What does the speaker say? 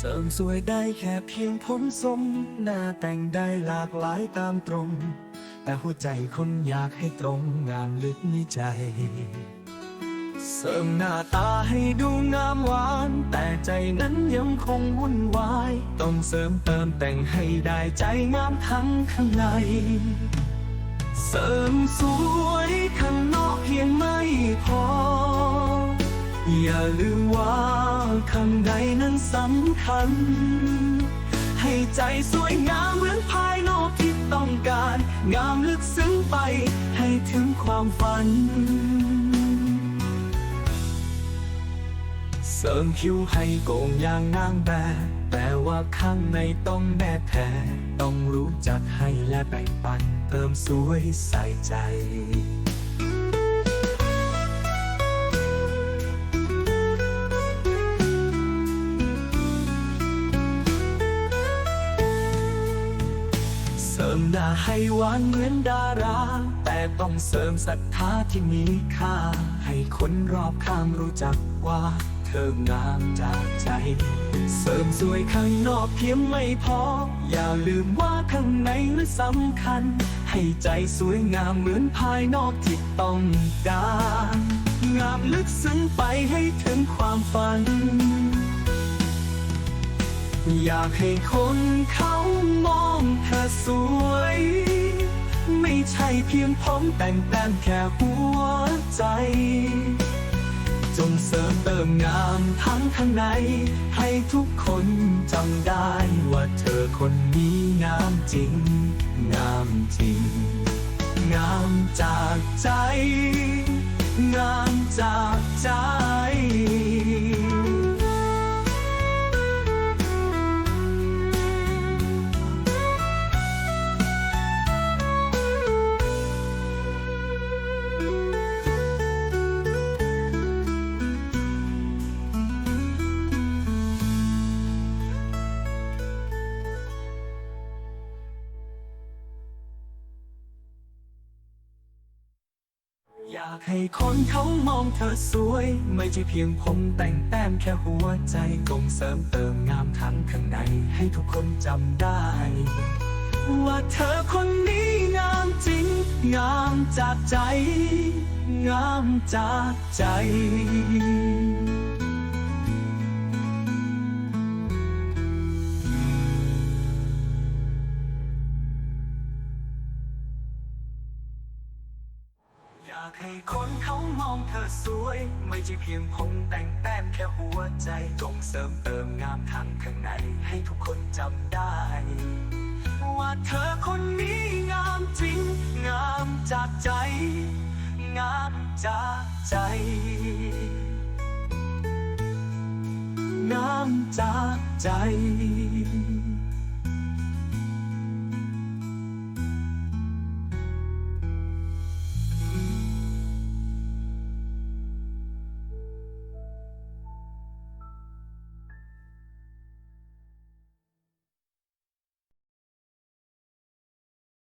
เสริมสวยได้แค่เพียงผมทรงหน้าแต่งได้หลากหลายตามตรง แต่หัวใจคนอยากให้ตรงงามลึกในใจ เสริมหน้าตาให้ดูงามหวาน แต่ใจนั้นยังคงวุ่นวาย ต้องเสริมเติมแต่งให้ได้ใจงามทั้งข้างใน เสริมสวยข้างนอกเพียงไม่พอ อย่าลืมว่า ข้างในนั้นสำคัญ ให้ใจสวยงามเหมือนภายนอกที่ต้องการ งามลึกซึ้งไปให้ถึงความฝัน เสริมคิ้วให้โก่งอย่างนางแบบแต่ว่าข้างในต้องแน่แท้ ต้องรู้จักให้และแบ่งปัน เติมสวยใส่ใจ หน้าให้หวานเหมือนดารา แต่ต้องเสริมศรัทธาที่มีค่า ให้คนรอบข้างรู้จักว่า เธองามจากใจ เสริมสวยข้างนอกเพียงไม่พอ อย่าลืมว่าข้างในและสำคัญ ให้ใจสวยงามเหมือนภายนอกที่ต้องการ งามลึกซึ้งไปให้ถึงความฝัน อยากให้คนเขามองเธอสวย ไม่ใช่เพียงผมแต่งแต้มแค่หัวใจ จงเสริมเติมงามทั้งข้างใน ให้ทุกคนจำได้ว่าเธอคนนี้งามจริง งามจริง งามจากใจ งามจากใจ อยากให้คนเขามองเธอสวย ไม่ใช่เพียงผมแต่งแต้มแค่หัวใจกงเสริมเติมงามทั้งข้างในให้ทุกคนจำได้ ว่าเธอคนนี้งามจริง งามจากใจ งามจากใจากให้คนเขามองเธอสวย ไม่ใช่เพียงผมแต่งแต้มแค่หัวใจจงเสริมเติมงามทั้งข้างในให้ทุกคนจำได้ ว่าเธอคนนี้งามจริง งามจากใจ งามจากใจ งามจากใจ